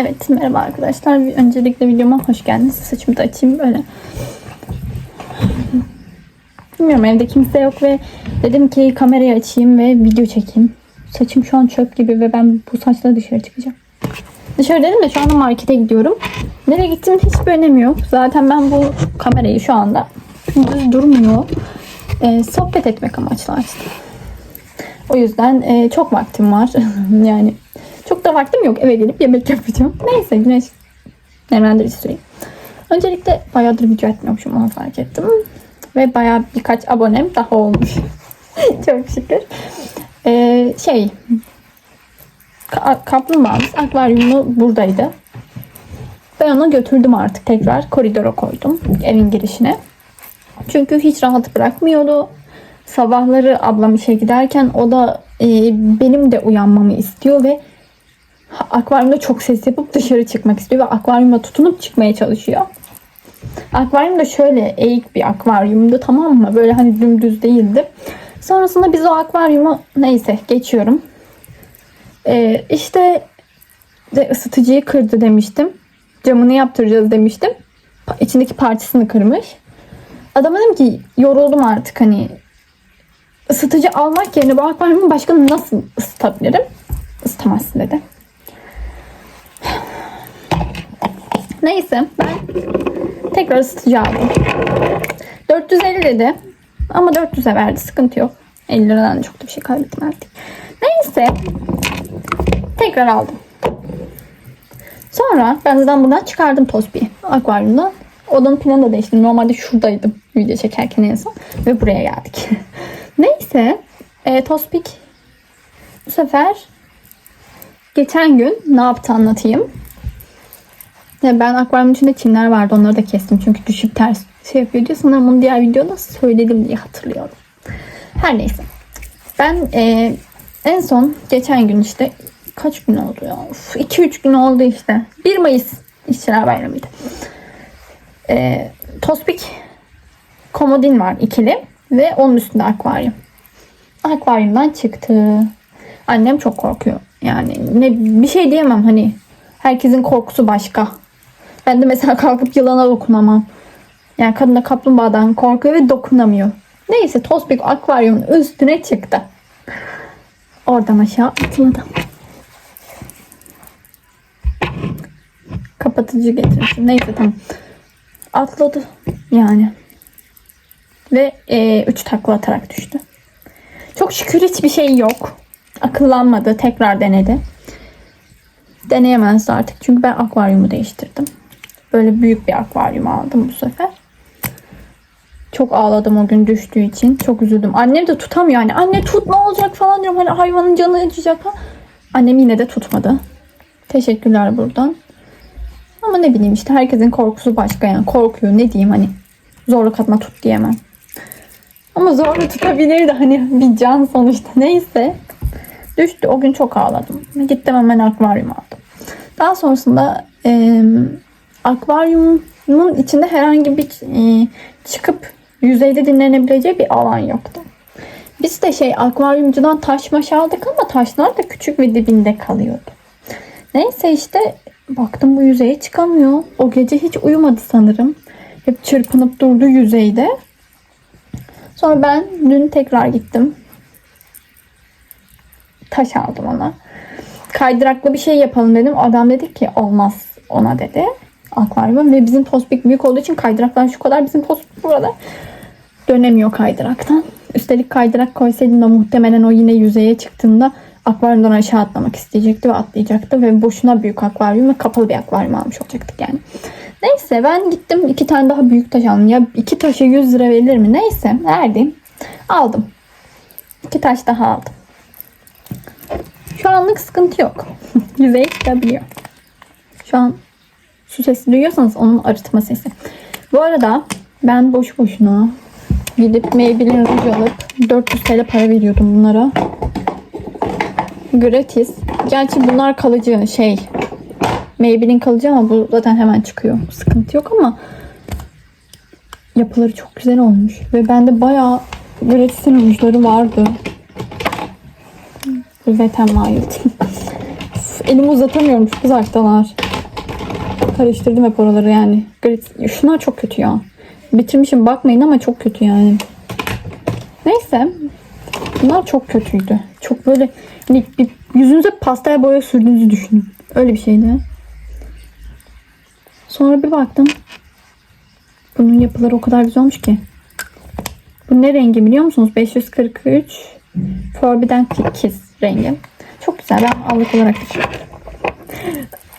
Evet merhaba arkadaşlar. Öncelikle videoma hoş geldiniz. Saçımı da açayım böyle. Bilmiyorum evde kimse yok ve dedim ki kamerayı açayım ve video çekeyim. Saçım şu an çöp gibi ve ben bu saçla dışarı çıkacağım. Dışarı dedim de şu anda markete gidiyorum. Nereye gittiğim hiçbir önemi yok. Zaten ben bu kamerayı şu anda düz durmuyor. Ee, sohbet etmek amaçlı açtım. O yüzden e, çok vaktim var. yani çok da vaktim yok. Eve gelip yemek yapacağım. Neyse güneş nemlendirici süreyim. Öncelikle bayağıdır video atmıyormuşum onu fark ettim. Ve bayağı birkaç abonem daha olmuş. çok şükür. Ee, şey ka- kaplumbağamız akvaryumu buradaydı. Ben onu götürdüm artık tekrar koridora koydum evin girişine. Çünkü hiç rahat bırakmıyordu. Sabahları ablam işe giderken o da e, benim de uyanmamı istiyor ve akvaryumda çok ses yapıp dışarı çıkmak istiyor ve akvaryuma tutunup çıkmaya çalışıyor. Akvaryum da şöyle eğik bir akvaryumdu tamam mı? Böyle hani dümdüz değildi. Sonrasında biz o akvaryumu neyse geçiyorum. Ee, işte de ısıtıcıyı kırdı demiştim. Camını yaptıracağız demiştim. İçindeki parçasını kırmış. Adama dedim ki yoruldum artık hani ısıtıcı almak yerine bu akvaryumu başka nasıl ısıtabilirim? Isıtamazsın dedi. Neyse ben tekrar ısıtıcı aldım. 450 dedi. Ama 400'e verdi. Sıkıntı yok. 50 liradan çok da bir şey kaybetmedik. Neyse. Tekrar aldım. Sonra ben zaten buradan çıkardım Tosbi'yi akvaryumdan. Odanın planı da değişti. Normalde şuradaydım video çekerken en son. Ve buraya geldik. Neyse. E, Tospik bu sefer geçen gün ne yaptı anlatayım. Ben akvaryumun içinde çimler vardı. Onları da kestim. Çünkü düşüp ters şey yapıyor diye. Sanırım bunu diğer videoda söyledim diye hatırlıyorum. Her neyse. Ben e, en son geçen gün işte kaç gün oldu ya? 2-3 gün oldu işte. 1 Mayıs İşçiler Bayramı'ydı. E, Tospik komodin var ikili ve onun üstünde akvaryum. Akvaryumdan çıktı. Annem çok korkuyor. Yani ne bir şey diyemem hani herkesin korkusu başka. Ben de mesela kalkıp yılana dokunamam. Yani kadın da kaplumbağadan korkuyor ve dokunamıyor. Neyse Tospik akvaryumun üstüne çıktı. Oradan aşağı atladı. Kapatıcı getirmişim. Neyse tamam. Atladı yani. Ve 3 takla atarak düştü. Çok şükür hiçbir şey yok. Akıllanmadı. Tekrar denedi. Deneyemezdi artık. Çünkü ben akvaryumu değiştirdim. Böyle büyük bir akvaryum aldım bu sefer. Çok ağladım o gün düştüğü için. Çok üzüldüm. Annem de tutamıyor yani. Anne tut ne olacak falan diyorum. Hani hayvanın canı acıyacak falan. Annem yine de tutmadı. Teşekkürler buradan. Ama ne bileyim işte herkesin korkusu başka yani. Korkuyor ne diyeyim hani. Zorla katma tut diyemem. Ama zorla tutabilirdi hani bir can sonuçta neyse. Düştü. O gün çok ağladım. Gittim hemen akvaryum aldım. Daha sonrasında e, akvaryumun içinde herhangi bir e, çıkıp yüzeyde dinlenebileceği bir alan yoktu. Biz de şey akvaryumcudan taş maş aldık ama taşlar da küçük ve dibinde kalıyordu. Neyse işte baktım bu yüzeye çıkamıyor. O gece hiç uyumadı sanırım. Hep çırpınıp durdu yüzeyde. Sonra ben dün tekrar gittim. Taş aldım ona. Kaydıraklı bir şey yapalım dedim. Adam dedi ki olmaz ona dedi. Akvaryum ve bizim tospik büyük olduğu için kaydıraklar şu kadar bizim tospik bu kadar. Dönemiyor kaydıraktan. Üstelik kaydırak koysaydım da muhtemelen o yine yüzeye çıktığında akvaryumdan aşağı atlamak isteyecekti ve atlayacaktı ve boşuna büyük akvaryum ve kapalı bir akvaryum almış olacaktık yani. Neyse ben gittim iki tane daha büyük taş aldım. Ya iki taşa 100 lira verilir mi? Neyse verdim. Aldım. İki taş daha aldım. Şu anlık sıkıntı yok. Yüzeye çıkabiliyor. Şu an su sesi duyuyorsanız onun arıtma sesi. Bu arada ben boş boşuna gidip Maybelline ruj alıp 400 TL para veriyordum bunlara. Gratis. Gerçi bunlar kalıcı şey. Maybelline kalıcı ama bu zaten hemen çıkıyor. Sıkıntı yok ama yapıları çok güzel olmuş. Ve bende bayağı gratisin rujları vardı. Wet n Wild. Elimi uzatamıyorum çok uzaktalar. Karıştırdım hep oraları yani. Şunlar çok kötü ya. Bitirmişim bakmayın ama çok kötü yani. Neyse. Bunlar çok kötüydü. Çok böyle hani yüzünüze pastel boya sürdüğünüzü düşünün. Öyle bir şeydi. Sonra bir baktım. Bunun yapıları o kadar güzel olmuş ki. Bu ne rengi biliyor musunuz? 543 Forbidden Kiss rengi. Çok güzel. Ben allık olarak düşünüyorum.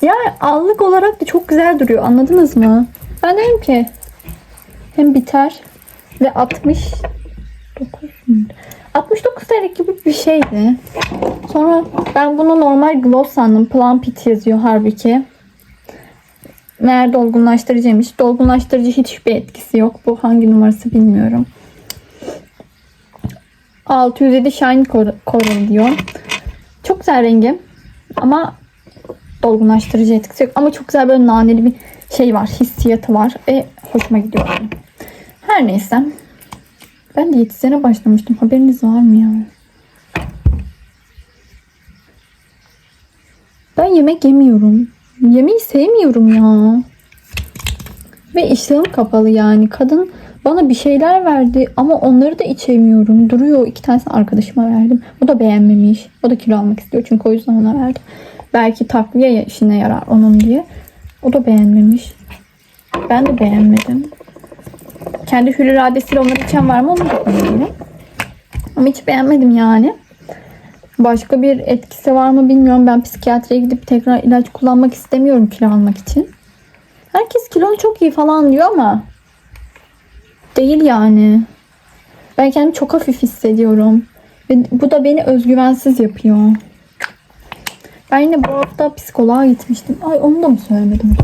Ya allık olarak da çok güzel duruyor. Anladınız mı? Ben dedim ki hem biter ve 60 69 TL gibi bir şeydi. Sonra ben bunu normal gloss sandım. Plum Pit yazıyor halbuki. Meğer dolgunlaştırıcıymış. Dolgunlaştırıcı hiçbir etkisi yok. Bu hangi numarası bilmiyorum. 607 Shine Cor- Coral diyor. Çok güzel rengi. Ama dolgunlaştırıcı etkisi yok. Ama çok güzel böyle naneli bir şey var. Hissiyatı var. Ve hoşuma gidiyor. yani. Her neyse. Ben diyetisyene başlamıştım. Haberiniz var mı ya? Ben yemek yemiyorum. Yemeği sevmiyorum ya. Ve iştahım kapalı yani. Kadın bana bir şeyler verdi ama onları da içemiyorum. Duruyor. iki tanesini arkadaşıma verdim. O da beğenmemiş. O da kilo almak istiyor. Çünkü o yüzden ona verdim. Belki takviye işine yarar onun diye. O da beğenmemiş. Ben de beğenmedim. Kendi hür iradesiyle onları içen var mı onu da bilmiyorum. Ama hiç beğenmedim yani. Başka bir etkisi var mı bilmiyorum. Ben psikiyatriye gidip tekrar ilaç kullanmak istemiyorum kilo almak için. Herkes kilon çok iyi falan diyor ama değil yani. Ben kendimi çok hafif hissediyorum. Ve bu da beni özgüvensiz yapıyor. Ben yine bu hafta psikoloğa gitmiştim. Ay onu da mı söylemedim?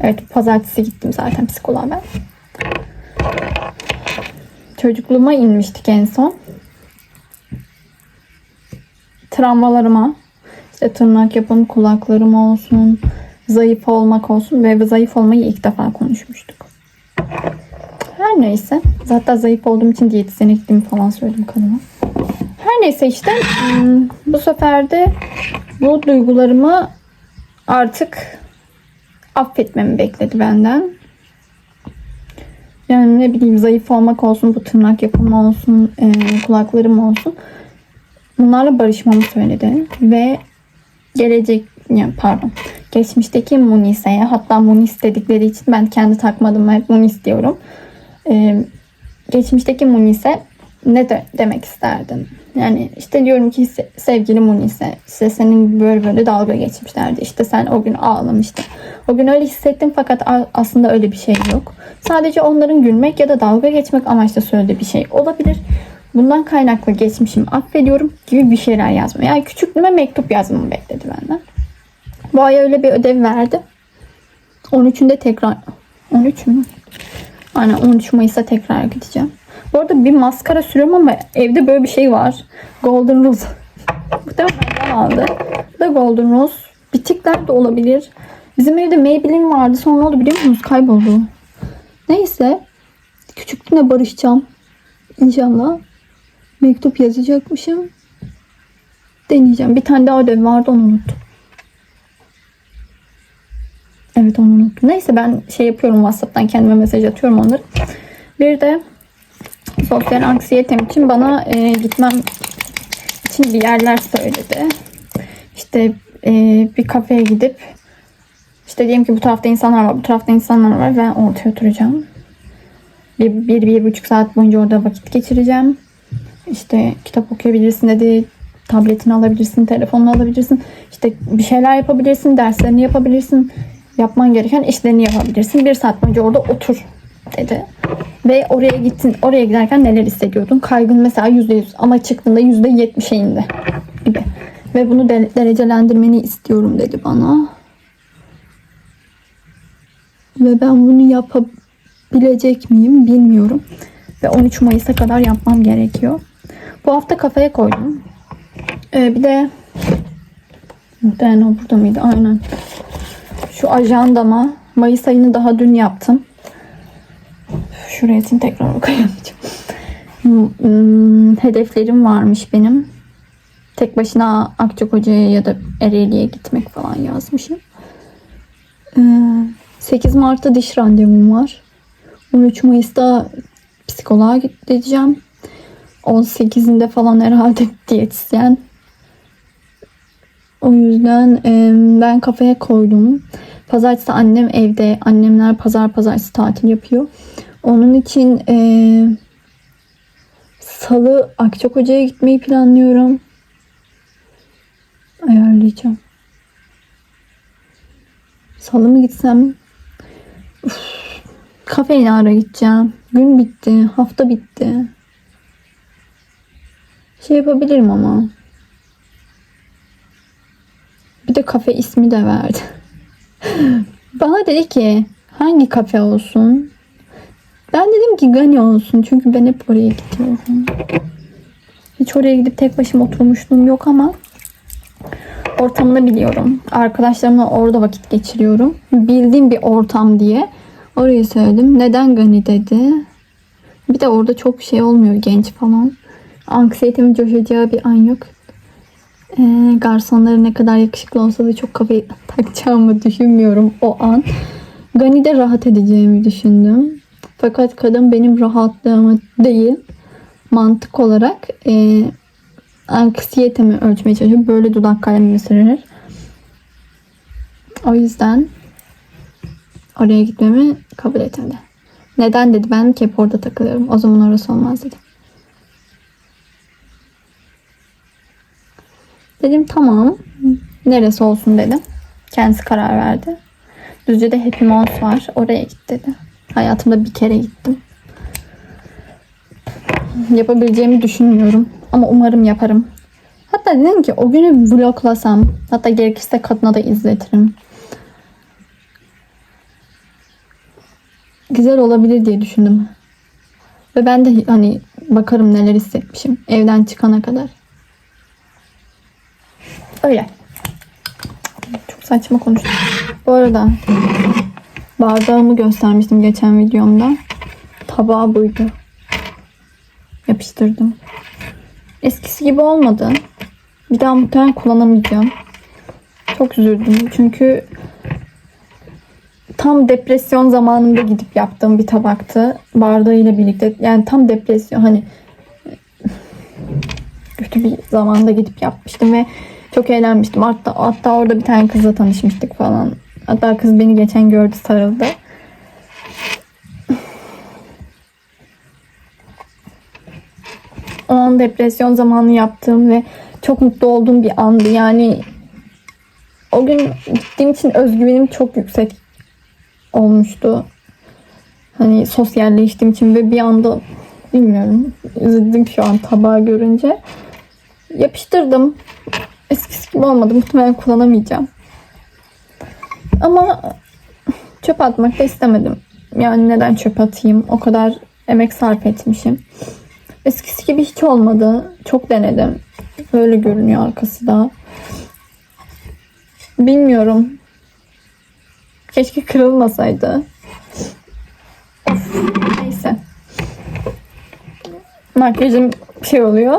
Evet pazartesi gittim zaten psikoloğa ben. Çocukluğuma inmiştik en son. Travmalarıma işte tırnak yapım kulaklarım olsun, zayıf olmak olsun ve zayıf olmayı ilk defa konuşmuştuk. Her neyse. Zaten zayıf olduğum için diyetisyene gittiğimi falan söyledim kadına. Her neyse işte hmm, bu sefer de bu duygularımı artık affetmemi bekledi benden. Yani ne bileyim zayıf olmak olsun, bu tırnak yapımı olsun, e, kulaklarım olsun. Bunlarla barışmamı söyledi. Ve gelecek, yani pardon, geçmişteki Munise'ye hatta Munis dedikleri için ben kendi takmadım hep Munis diyorum. E, geçmişteki Munise ne de demek isterdin? Yani işte diyorum ki se- sevgili Munise işte senin böyle böyle dalga geçmişlerdi. İşte sen o gün ağlamıştın. O gün öyle hissettim fakat aslında öyle bir şey yok. Sadece onların gülmek ya da dalga geçmek amaçlı söylediği bir şey olabilir. Bundan kaynaklı geçmişimi affediyorum gibi bir şeyler yazma. Yani küçüklüğüme mektup yazmamı bekledi benden. Bu ay öyle bir ödev verdi. 13'ünde tekrar 13 mü? Aynen 13 Mayıs'a tekrar gideceğim. Bu arada bir maskara sürüyorum ama evde böyle bir şey var. Golden Rose. Muhtemelen aldı. Bu da Golden Rose. Bitikler de olabilir. Bizim evde Maybelline vardı. Sonra ne oldu biliyor musunuz? Kayboldu. Neyse. Küçüklüğüne barışacağım. İnşallah. Mektup yazacakmışım. Deneyeceğim. Bir tane daha ödev vardı onu unuttum. Evet onu unuttum. Neyse ben şey yapıyorum WhatsApp'tan kendime mesaj atıyorum onları. Bir de sosyal anksiyetem için bana e, gitmem için bir yerler söyledi. İşte e, bir kafeye gidip işte diyelim ki bu tarafta insanlar var, bu tarafta insanlar var. Ben ortaya oturacağım. Bir, bir, bir buçuk saat boyunca orada vakit geçireceğim. İşte kitap okuyabilirsin dedi. Tabletini alabilirsin, telefonunu alabilirsin. İşte bir şeyler yapabilirsin, derslerini yapabilirsin. Yapman gereken işlerini yapabilirsin. Bir saat boyunca orada otur dedi. Ve oraya gittin, oraya giderken neler hissediyordun? Kaygın mesela %100 ama çıktığında %70'e indi gibi. Ve bunu de- derecelendirmeni istiyorum dedi bana. Ve ben bunu yapabilecek miyim bilmiyorum. Ve 13 Mayıs'a kadar yapmam gerekiyor. Bu hafta kafaya koydum. Ee, bir de muhtemelen o burada mıydı? Aynen. Şu ajandama Mayıs ayını daha dün yaptım. Şuraya için tekrar okuyamayacağım. Hmm, hedeflerim varmış benim. Tek başına Akçakoca'ya ya da Ereğli'ye gitmek falan yazmışım. Ee, 8 Mart'ta diş randevum var. 13 Mayıs'ta psikoloğa gideceğim. 18'inde falan herhalde diyetisyen. O yüzden ben kafaya koydum. Pazartesi annem evde. Annemler pazar pazartesi tatil yapıyor. Onun için e, salı Akçakoca'ya gitmeyi planlıyorum. Ayarlayacağım. Salı mı gitsem? Uf, kafeine ara gideceğim. Gün bitti. Hafta bitti. Şey yapabilirim ama. Bir de kafe ismi de verdi. Bana dedi ki hangi kafe olsun? Ben dedim ki Gani olsun. Çünkü ben hep oraya gidiyorum. Hiç oraya gidip tek başıma oturmuşluğum yok ama ortamını biliyorum. Arkadaşlarımla orada vakit geçiriyorum. Bildiğim bir ortam diye orayı söyledim. Neden Gani dedi. Bir de orada çok şey olmuyor genç falan. Anksiyetemi coşacağı bir an yok. Ee, garsonları ne kadar yakışıklı olsa da çok kafayı takacağımı düşünmüyorum o an. Gani'de rahat edeceğimi düşündüm. Fakat kadın benim rahatlığımı değil mantık olarak e, anksiyetemi ölçmeye çalışıyor. Böyle dudak kalemimi sürer. O yüzden oraya gitmemi kabul etmedi. Neden dedi. Ben hep orada takılıyorum. O zaman orası olmaz dedi. Dedim tamam. Neresi olsun dedim. Kendisi karar verdi. Düzce'de Happy Mons var. Oraya git dedi. Hayatımda bir kere gittim. Yapabileceğimi düşünmüyorum. Ama umarım yaparım. Hatta dedim ki o günü vloglasam. Hatta gerekirse kadına da izletirim. Güzel olabilir diye düşündüm. Ve ben de hani bakarım neler hissetmişim. Evden çıkana kadar. Öyle. Çok saçma konuştum. Bu arada bardağımı göstermiştim geçen videomda. Tabağı buydu. Yapıştırdım. Eskisi gibi olmadı. Bir daha muhtemelen kullanamayacağım. Çok üzüldüm. Çünkü tam depresyon zamanında gidip yaptığım bir tabaktı. Bardağıyla birlikte. Yani tam depresyon hani kötü bir zamanda gidip yapmıştım ve çok eğlenmiştim. Hatta, hatta orada bir tane kızla tanışmıştık falan. Hatta kız beni geçen gördü sarıldı. O an depresyon zamanı yaptığım ve çok mutlu olduğum bir andı. Yani o gün gittiğim için özgüvenim çok yüksek olmuştu. Hani sosyalleştiğim için ve bir anda bilmiyorum üzüldüm şu an tabağı görünce. Yapıştırdım. Eskisi gibi olmadı. Muhtemelen kullanamayacağım. Ama çöp atmak da istemedim. Yani neden çöp atayım? O kadar emek sarf etmişim. Eskisi gibi hiç olmadı. Çok denedim. Böyle görünüyor arkası da. Bilmiyorum. Keşke kırılmasaydı. Neyse. Makyajım şey oluyor.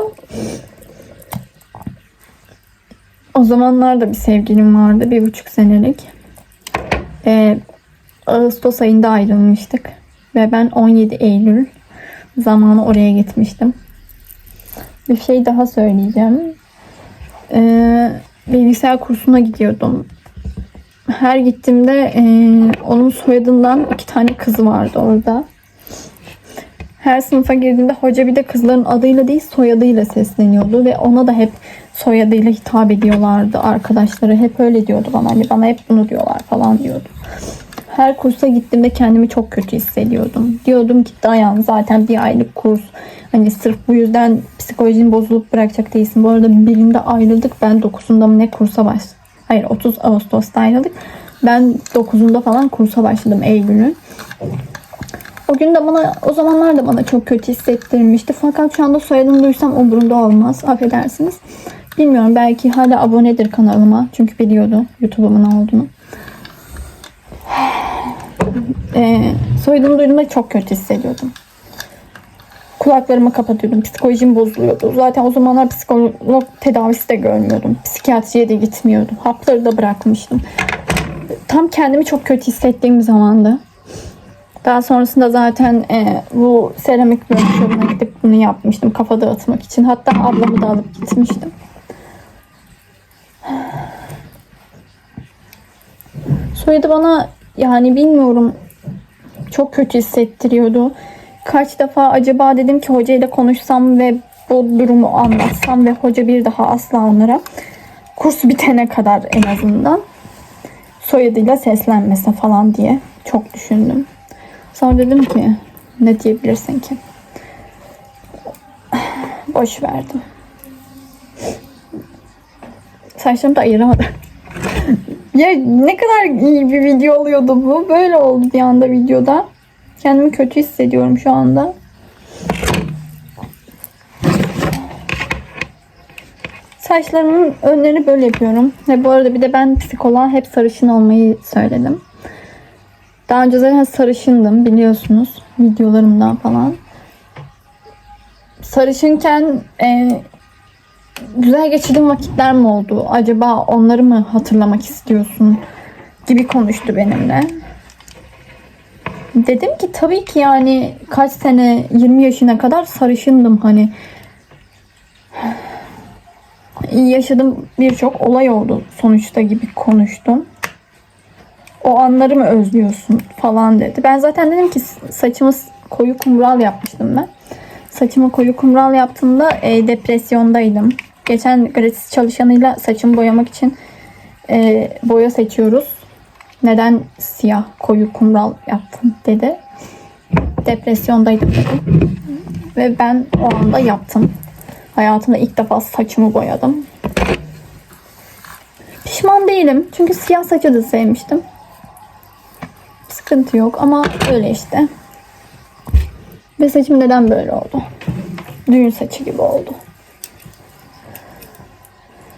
O zamanlar da bir sevgilim vardı. Bir buçuk senelik. Ee, Ağustos ayında ayrılmıştık. Ve ben 17 Eylül zamanı oraya gitmiştim. Bir şey daha söyleyeceğim. Ee, bilgisayar kursuna gidiyordum. Her gittiğimde e, onun soyadından iki tane kızı vardı orada. Her sınıfa girdiğinde hoca bir de kızların adıyla değil soyadıyla sesleniyordu ve ona da hep soyadıyla hitap ediyorlardı arkadaşları. Hep öyle diyordu bana. Hani bana hep bunu diyorlar falan diyordu. Her kursa gittiğimde kendimi çok kötü hissediyordum. Diyordum ki dayan zaten bir aylık kurs. Hani sırf bu yüzden psikolojin bozulup bırakacak değilsin. Bu arada birinde ayrıldık. Ben 9'unda mı ne kursa başladım. Hayır 30 Ağustos'ta ayrıldık. Ben 9'unda falan kursa başladım Eylül'ün. O gün de bana o zamanlar da bana çok kötü hissettirmişti. Fakat şu anda soyadını duysam umurumda olmaz. Affedersiniz. Bilmiyorum belki hala abonedir kanalıma. Çünkü biliyordu YouTube'umun olduğunu. Ee, soyadını duyduğumda çok kötü hissediyordum. Kulaklarımı kapatıyordum. Psikolojim bozuluyordu. Zaten o zamanlar psikolog tedavisi de görmüyordum. Psikiyatriye de gitmiyordum. Hapları da bırakmıştım. tam kendimi çok kötü hissettiğim bir zamandı. Daha sonrasında zaten e, bu seramik workshop'una gidip bunu yapmıştım kafa dağıtmak için. Hatta ablamı da alıp gitmiştim. Soyadı bana yani bilmiyorum çok kötü hissettiriyordu. Kaç defa acaba dedim ki hocayla konuşsam ve bu durumu anlatsam ve hoca bir daha asla onlara kursu bitene kadar en azından soyadıyla seslenmese falan diye çok düşündüm. Sonra dedim ki ne diyebilirsin ki? Boş verdim. Saçlarımı da ayıramadım. ya ne kadar iyi bir video oluyordu bu. Böyle oldu bir anda videoda. Kendimi kötü hissediyorum şu anda. Saçlarımın önlerini böyle yapıyorum. Ve bu arada bir de ben psikoloğa hep sarışın olmayı söyledim. Daha önce zaten sarışındım biliyorsunuz videolarımdan falan. Sarışınken e, güzel geçirdiğim vakitler mi oldu? Acaba onları mı hatırlamak istiyorsun? Gibi konuştu benimle. Dedim ki tabii ki yani kaç sene 20 yaşına kadar sarışındım hani. Yaşadığım birçok olay oldu sonuçta gibi konuştum. O anları mı özlüyorsun falan dedi. Ben zaten dedim ki saçımı koyu kumral yapmıştım ben. Saçımı koyu kumral yaptığımda e, depresyondaydım. Geçen gratis çalışanıyla saçımı boyamak için e, boya seçiyoruz. Neden siyah koyu kumral yaptın dedi. Depresyondaydım dedi. Ve ben o anda yaptım. Hayatımda ilk defa saçımı boyadım. Pişman değilim. Çünkü siyah saçı da sevmiştim. Sıkıntı yok ama öyle işte. Ve saçım neden böyle oldu? Düğün saçı gibi oldu.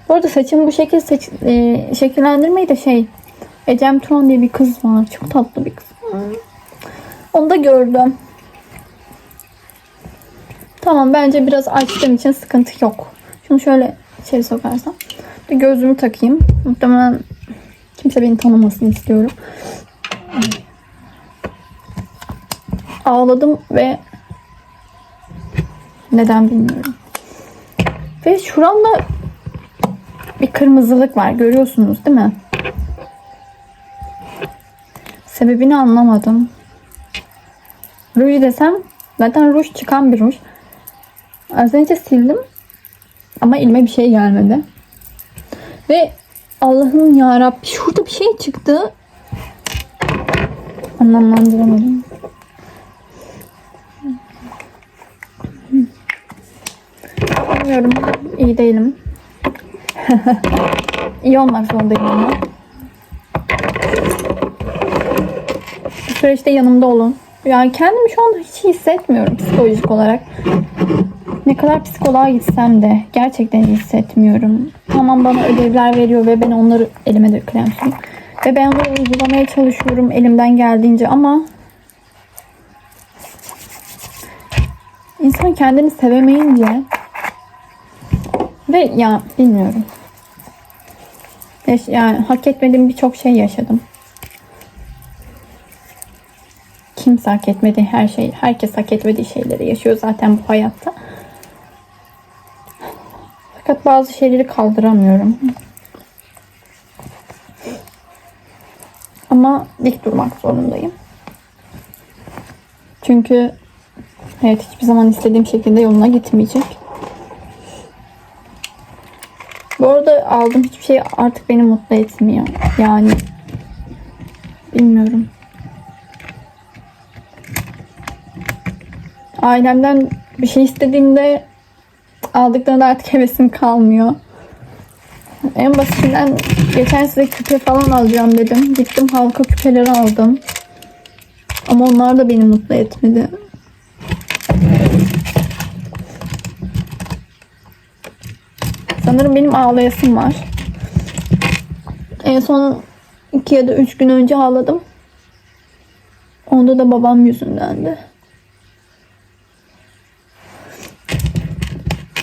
Bu arada saçımı bu şekil saç, e, şekillendirmeyi de şey Ecem Turan diye bir kız var. Çok tatlı bir kız. Onu da gördüm. Tamam bence biraz açtığım için sıkıntı yok. Şunu şöyle içeri sokarsam. Bir gözlüğümü takayım. Muhtemelen kimse beni tanımasın istiyorum. Ağladım ve neden bilmiyorum. Ve şuramda bir kırmızılık var. Görüyorsunuz değil mi? Sebebini anlamadım. Ruj desem zaten ruj çıkan bir ruj. Az önce sildim ama elime bir şey gelmedi. Ve Allah'ım ya Rabbi şurada bir şey çıktı. Anlamlandıramadım. Bilmiyorum. İyi değilim. İyi olmak zorundayım ama. Bu süreçte yanımda olun. Yani kendimi şu anda hiç hissetmiyorum psikolojik olarak. Ne kadar psikoloğa gitsem de gerçekten hissetmiyorum. Tamam bana ödevler veriyor ve ben onları elime sürüyorum. Ve ben onları uygulamaya çalışıyorum elimden geldiğince ama insan kendini sevemeyince ve ya bilmiyorum. Yani hak etmediğim birçok şey yaşadım. Kimse hak etmediği her şey, herkes hak etmediği şeyleri yaşıyor zaten bu hayatta. Fakat bazı şeyleri kaldıramıyorum. Ama dik durmak zorundayım. Çünkü hayat hiçbir zaman istediğim şekilde yoluna gitmeyecek. Bu arada aldığım hiçbir şey artık beni mutlu etmiyor. Yani bilmiyorum. Ailemden bir şey istediğimde aldıklarında artık hevesim kalmıyor. En basitinden geçen size küpe falan alacağım dedim. Gittim halka küpeleri aldım. Ama onlar da beni mutlu etmedi. Sanırım benim ağlayasım var. En son iki ya da üç gün önce ağladım. Onda da babam yüzündendi.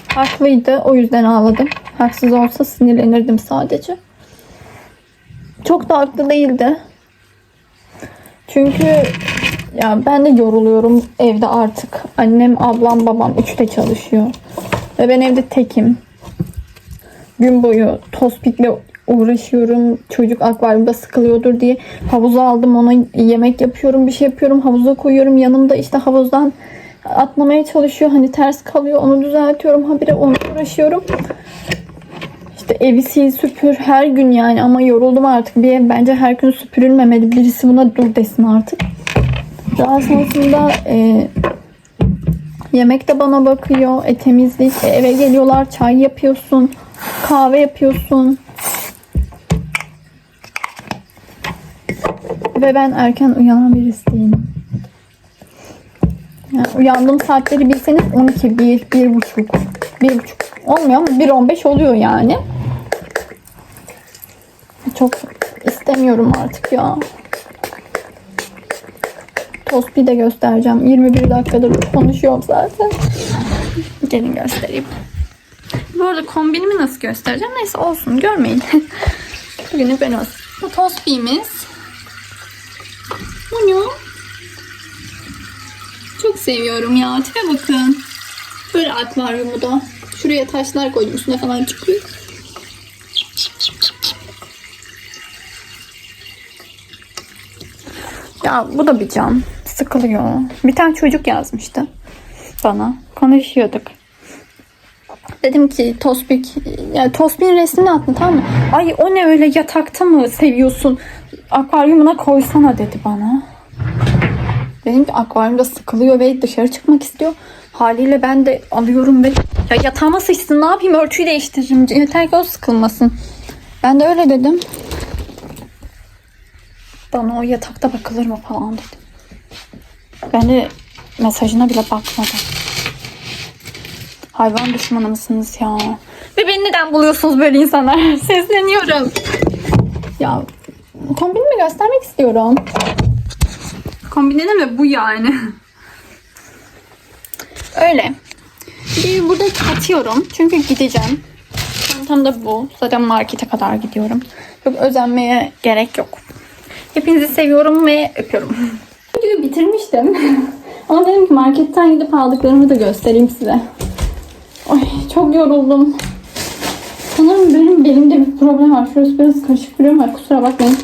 Haklıydı. O yüzden ağladım. Haksız olsa sinirlenirdim sadece. Çok da haklı değildi. Çünkü ya ben de yoruluyorum evde artık. Annem, ablam, babam üçte çalışıyor. Ve ben evde tekim. Gün boyu tospikle uğraşıyorum. Çocuk akvaryumda sıkılıyordur diye havuza aldım ona yemek yapıyorum, bir şey yapıyorum. Havuza koyuyorum. Yanımda işte havuzdan atlamaya çalışıyor. Hani ters kalıyor. Onu düzeltiyorum. Habire onu uğraşıyorum. İşte evi sil süpür her gün yani ama yoruldum artık. Bir ev bence her gün süpürülmemeli. Birisi buna dur desin artık. Daha sonrasında e, yemek de bana bakıyor. E, temizlik. E, eve geliyorlar çay yapıyorsun. Kahve yapıyorsun. Ve ben erken uyanan birisi değilim. Yani uyandığım saatleri bilseniz 12, 1, 1 buçuk, 1 buçuk olmuyor ama 1.15 oluyor yani. Çok istemiyorum artık ya. Tospi de göstereceğim. 21 dakikadır konuşuyorum zaten. Gelin göstereyim. Bu arada kombinimi nasıl göstereceğim? Neyse olsun görmeyin. Bugünü ben olsun. Bu tospimiz. Bu ne? Çok seviyorum ya. Tipe bakın. Böyle akvaryumu da. Şuraya taşlar koydum. Üstüne falan çıkıyor. Ya bu da bir can. Sıkılıyor. Bir tane çocuk yazmıştı bana. Konuşuyorduk. Dedim ki Tospik, yani Tospik'in resmini attın tamam mı? Ay o ne öyle yatakta mı seviyorsun? Akvaryumuna koysana dedi bana. Benim de akvaryumda sıkılıyor ve dışarı çıkmak istiyor. Haliyle ben de alıyorum ve ya yatağıma sıçsın ne yapayım örtüyü değiştiririm. Yeter ki o sıkılmasın. Ben de öyle dedim. Bana o yatakta bakılır mı falan dedi. Ben de mesajına bile bakmadım. Hayvan düşmanı mısınız ya? Ve beni neden buluyorsunuz böyle insanlar? Sesleniyorum. Ya kombinimi göstermek istiyorum. Kombinine mi bu yani? Öyle. Bir burada atıyorum. Çünkü gideceğim. Çantam da bu. Zaten markete kadar gidiyorum. Çok özenmeye gerek yok. Hepinizi seviyorum ve öpüyorum. Videoyu bitirmiştim. Ama dedim ki marketten gidip aldıklarımı da göstereyim size. Ay çok yoruldum. Sanırım benim belimde bir problem var. Şurası biraz karışık duruyor ama kusura bakmayın.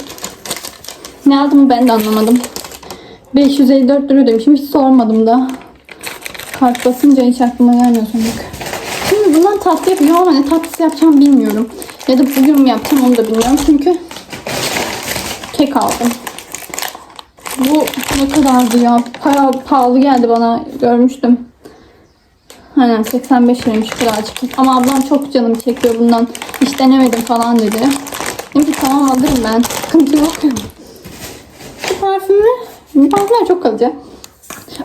Ne aldığımı ben de anlamadım. 554 lira demişim. Hiç sormadım da. Kart basınca hiç aklıma gelmiyor sanırım. Şimdi bundan tatlı yapacağım ama ne tatlısı yapacağım bilmiyorum. Ya da bugün mü yapacağım onu da bilmiyorum. Çünkü kek aldım. Bu ne kadardı ya? Para pahalı geldi bana. Görmüştüm. Aynen 85 liraymış birazcık. Ama ablam çok canım çekiyor bundan. Hiç denemedim falan dedi. Dedim ki tamam alırım ben. Sıkıntı yok. Bu parfümü, bu parfümler çok kalıcı.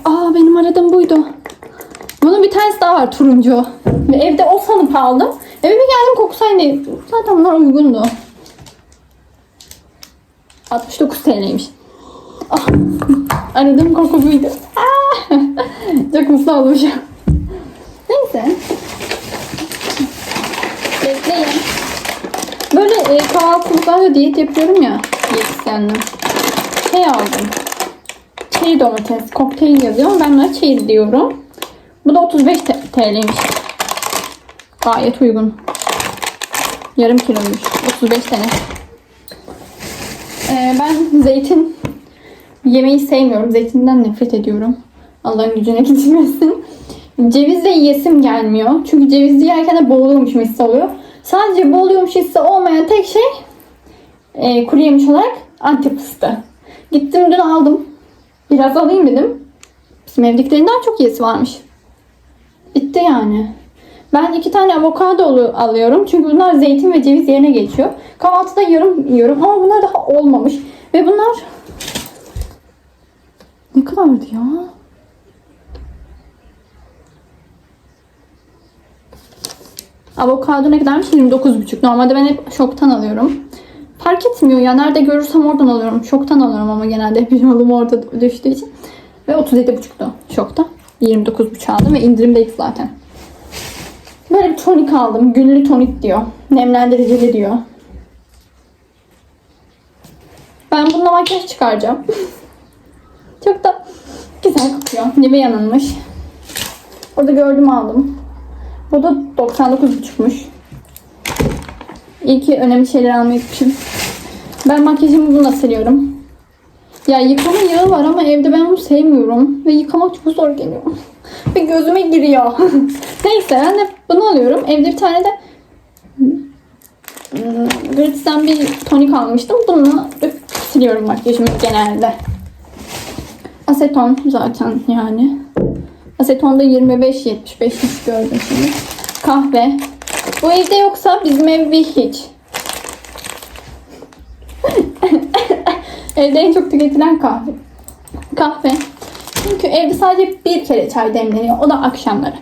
Aa benim aradığım buydu. Bunun bir tanesi daha var turuncu. Ve evde o sanıp aldım. Eve bir geldim kokusu aynı. Zaten bunlar uygundu. 69 TL'ymiş. Ah, aradığım koku buydu. Ah, çok mutlu olmuşum. Neyse. Bekleyin. Böyle e, kahvaltılıklarda diyet yapıyorum ya. Diyetisyenle. Şey aldım. Çeri domates. Kokteyl yazıyor ama ben buna çeri diyorum. Bu da 35 T- TL'ymiş. Gayet uygun. Yarım kiloymuş. 35 tane. Ee, ben zeytin yemeyi sevmiyorum. Zeytinden nefret ediyorum. Allah'ın gücüne gitmesin. Cevizle yiyesim gelmiyor. Çünkü cevizli yerken de boğuluyormuş hissi oluyor. Sadece boğuluyormuş hissi olmayan tek şey e, kuru yemiş olarak antep fıstığı. Gittim dün aldım. Biraz alayım dedim. Bizim evdekilerinden çok yesi varmış. Bitti yani. Ben iki tane avokado alıyorum. Çünkü bunlar zeytin ve ceviz yerine geçiyor. Kahvaltıda yarım yiyorum ama bunlar daha olmamış. Ve bunlar ne kadardı ya? Avokado ne kadarmış? 29,5. Normalde ben hep şoktan alıyorum. Fark etmiyor ya. Nerede görürsem oradan alıyorum. Şoktan alıyorum ama genelde hep yolum orada düştüğü için. Ve 37,5'tu şokta. 29,5 aldım ve indirimdeydi zaten. Böyle bir tonik aldım. Günlü tonik diyor. Nemlendiricili diyor. Ben bununla makyaj çıkaracağım. Çok da güzel kokuyor. Nivea'nınmış. Orada gördüm aldım. Bu da 99,5'muş. İyi ki önemli şeyler almayı gitmişim. Ben makyajımı bununla siliyorum. Ya yıkama yağı var ama evde ben bunu sevmiyorum. Ve yıkamak çok zor geliyor. Ve gözüme giriyor. Neyse ben de bunu alıyorum. Evde bir tane de hmm, Gratis'ten bir tonik almıştım. Bununla siliyorum makyajımı genelde. Aseton zaten yani. Asetonda 25-75 hiç gördüm şimdi. Kahve. Bu evde yoksa bizim ev bir hiç. Evde en çok tüketilen kahve. Kahve. Çünkü evde sadece bir kere çay demleniyor. O da akşamları.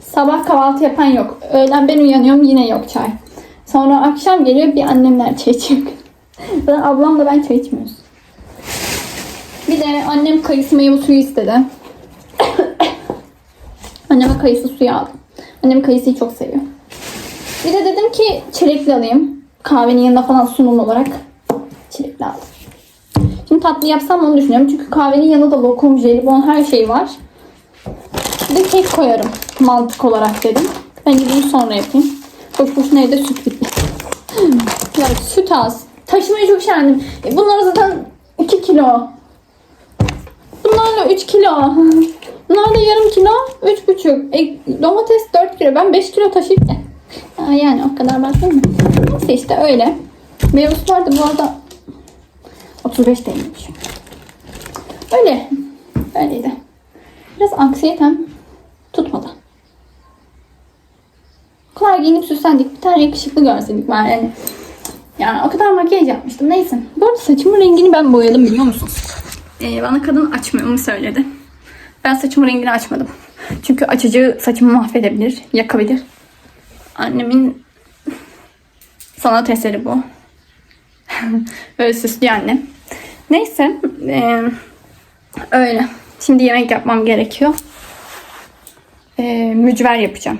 Sabah kahvaltı yapan yok. Öğlen ben uyanıyorum yine yok çay. Sonra akşam geliyor bir annemler çay içiyor. Ben ablamla ben çay içmiyoruz. Bir de annem kayısı meyve suyu istedi. Anneme kayısı suyu aldım. Annem kayısıyı çok seviyor. Bir de dedim ki çilekli alayım. Kahvenin yanında falan sunum olarak çilekli aldım. Şimdi tatlı yapsam onu düşünüyorum. Çünkü kahvenin yanında lokum, jelibon her şey var. Bir de kek koyarım mantık olarak dedim. Ben bunu sonra yapayım. Boş boşuna evde süt bitti. ya süt az. Taşımayı çok üşendim. E, Bunlar zaten 2 kilo. Bunlarla 3 kilo. Bunlar da yarım kilo, 3,5. E, domates 4 kilo. Ben 5 kilo taşıyıp de. Aa, yani o kadar ben mi? Neyse işte öyle. Meyve vardı bu arada 35 TL'ymiş. Öyle. Öyleydi. Biraz anksiyetem tutmadı. O kadar giyinip süslendik. Bir tane yakışıklı görseydik ben yani. Yani o kadar makyaj yapmıştım. Neyse. Bu arada saçımın rengini ben boyadım biliyor musunuz? Ee, bana kadın açmamı söyledi. Ben saçımın rengini açmadım. Çünkü açıcı saçımı mahvedebilir, yakabilir. Annemin sanat eseri bu. Böyle süslü annem. Neyse. eee, öyle. Şimdi yemek yapmam gerekiyor. Eee, mücver yapacağım.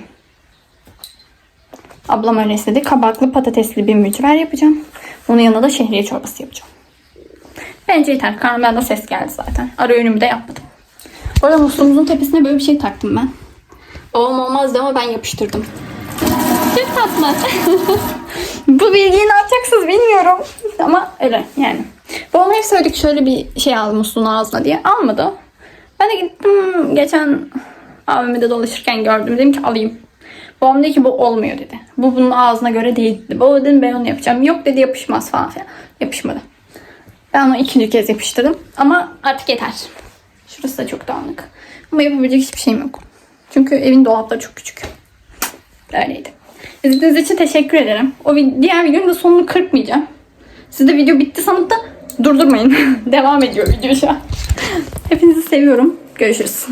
Ablam öyle istedi. Kabaklı patatesli bir mücver yapacağım. Onun yanına da şehriye çorbası yapacağım. Bence yeter. Karnımdan da ses geldi zaten. Ara öğünümü de yapmadım. Bu arada musluğumuzun tepesine böyle bir şey taktım ben. Babam olmazdı ama ben yapıştırdım. Çok tatlı. Bu bilgiyi ne yapacaksınız bilmiyorum. Ama öyle yani. Babam hep söyledik şöyle bir şey al musluğun ağzına diye. Almadı. Ben de gittim geçen AVM'de dolaşırken gördüm. Dedim ki alayım. Babam dedi ki bu olmuyor dedi. Bu bunun ağzına göre değil dedi. Baba dedim ben onu yapacağım. Yok dedi yapışmaz falan filan. Yapışmadı. Ben onu ikinci kez yapıştırdım. Ama artık yeter. Şurası da çok dağınık. Ama yapabilecek hiçbir şeyim yok. Çünkü evin dolapları çok küçük. Öyleydi. İzlediğiniz için teşekkür ederim. O diğer videonun da sonunu kırpmayacağım. Siz de video bitti sanıp da durdurmayın. Devam ediyor video şu an. Hepinizi seviyorum. Görüşürüz.